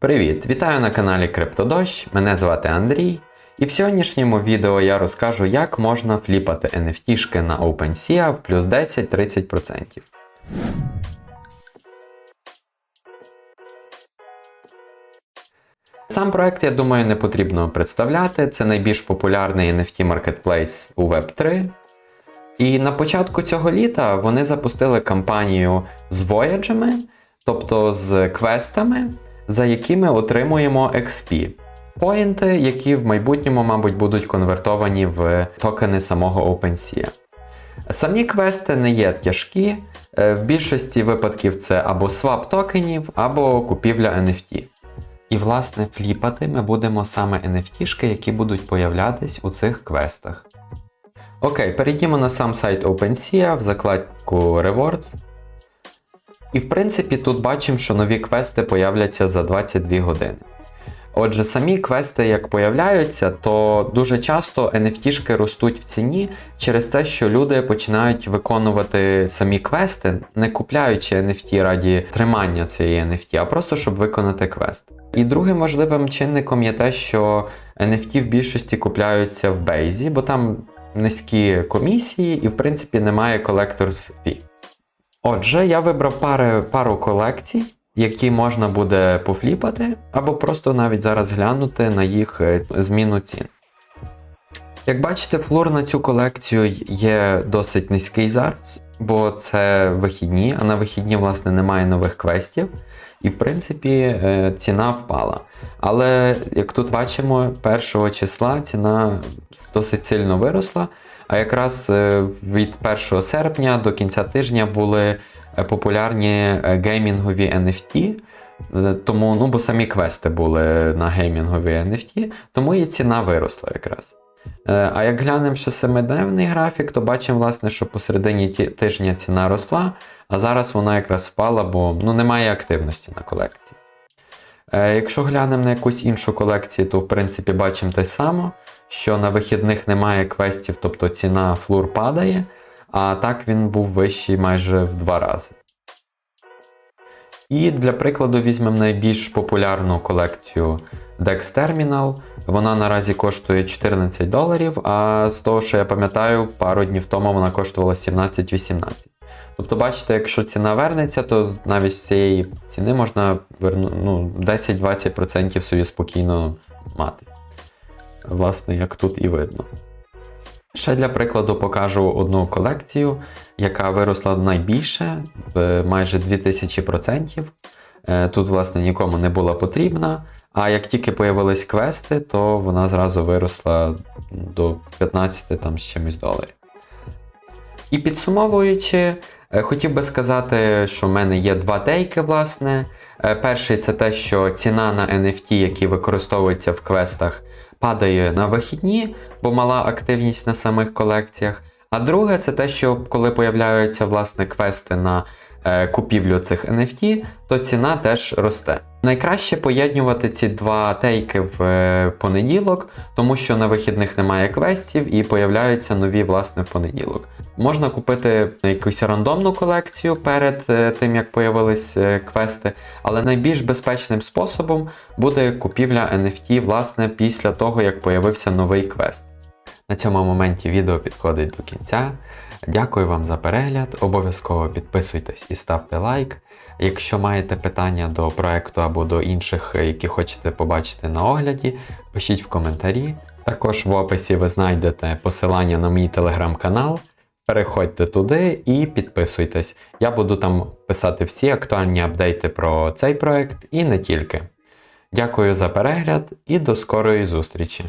Привіт! Вітаю на каналі CryptoDosh, мене звати Андрій, і в сьогоднішньому відео я розкажу, як можна фліпати NFT-шки на OpenSea в плюс 10-30%. Сам проект, я думаю, не потрібно представляти. Це найбільш популярний NFT маркетплейс у Web3. І на початку цього літа вони запустили кампанію з вояджами, тобто з квестами, за якими отримуємо XP. Поінти, які в майбутньому, мабуть, будуть конвертовані в токени самого OpenSea. Самі квести не є тяжкі, е, в більшості випадків це або свап токенів, або купівля NFT. І, власне, фліпати ми будемо саме NFT-шки, які будуть появлятись у цих квестах. Окей, перейдімо на сам сайт OpenSea в закладку Rewards. І в принципі тут бачимо, що нові квести появляться за 22 години. Отже, самі квести, як появляються, то дуже часто NFT-шки ростуть в ціні через те, що люди починають виконувати самі квести, не купляючи NFT раді тримання цієї NFT, а просто щоб виконати квест. І другим важливим чинником є те, що NFT в більшості купляються в бейзі, бо там низькі комісії і, в принципі, немає collectors fee. Отже, я вибрав пари, пару колекцій, які можна буде пофліпати, або просто навіть зараз глянути на їх е, зміну цін. Як бачите, флор на цю колекцію є досить низький зараз, бо це вихідні, а на вихідні, власне, немає нових квестів. І, в принципі, е, ціна впала. Але як тут бачимо, 1 числа ціна досить сильно виросла. А якраз е, від 1 серпня до кінця тижня були е, популярні е, геймінгові NFT. Тому, ну, бо самі квести були на геймінгові NFT, тому і ціна виросла якраз. А як глянемо ще семидневний графік, то бачимо, власне, що посередині тижня ціна росла, а зараз вона якраз впала, бо ну, немає активності на колекції. Е, Якщо глянемо на якусь іншу колекцію, то в принципі бачимо те саме, що на вихідних немає квестів, тобто ціна флур падає, а так він був вищий майже в два рази. І для прикладу візьмемо найбільш популярну колекцію Dex Terminal. Вона наразі коштує 14 доларів, а з того, що я пам'ятаю, пару днів тому вона коштувала 17-18. Тобто, бачите, якщо ціна вернеться, то навіть з цієї ціни можна ну, 10-20% собі спокійно мати. Власне, як тут і видно. Ще для прикладу покажу одну колекцію, яка виросла найбільше в майже 2000%. Е, Тут, власне, нікому не була потрібна. А як тільки появились квести, то вона зразу виросла до 15 там, з чимось доларів. І підсумовуючи, хотів би сказати, що в мене є два тейки, власне. Е, Перший це те, що ціна на NFT, які використовуються в квестах, падає на вихідні, бо мала активність на самих колекціях. А друге, це те, що коли появляються власне квести на е, купівлю цих NFT, то ціна теж росте. Найкраще поєднувати ці два тейки в е, понеділок, тому що на вихідних немає квестів і появляються нові власне в понеділок. Можна купити якусь рандомну колекцію перед е, тим, як появились е, квести, але найбільш безпечним способом буде купівля NFT власне після того, як появився новий квест. На цьому моменті відео підходить до кінця. Дякую вам за перегляд. Обов'язково підписуйтесь і ставте лайк. Якщо маєте питання до проекту або до інших, які хочете побачити на огляді, пишіть в коментарі. Також в описі ви знайдете посилання на мій телеграм-канал. Переходьте туди і підписуйтесь. Я буду там писати всі актуальні апдейти про цей проект і не тільки. Дякую за перегляд і до скорої зустрічі!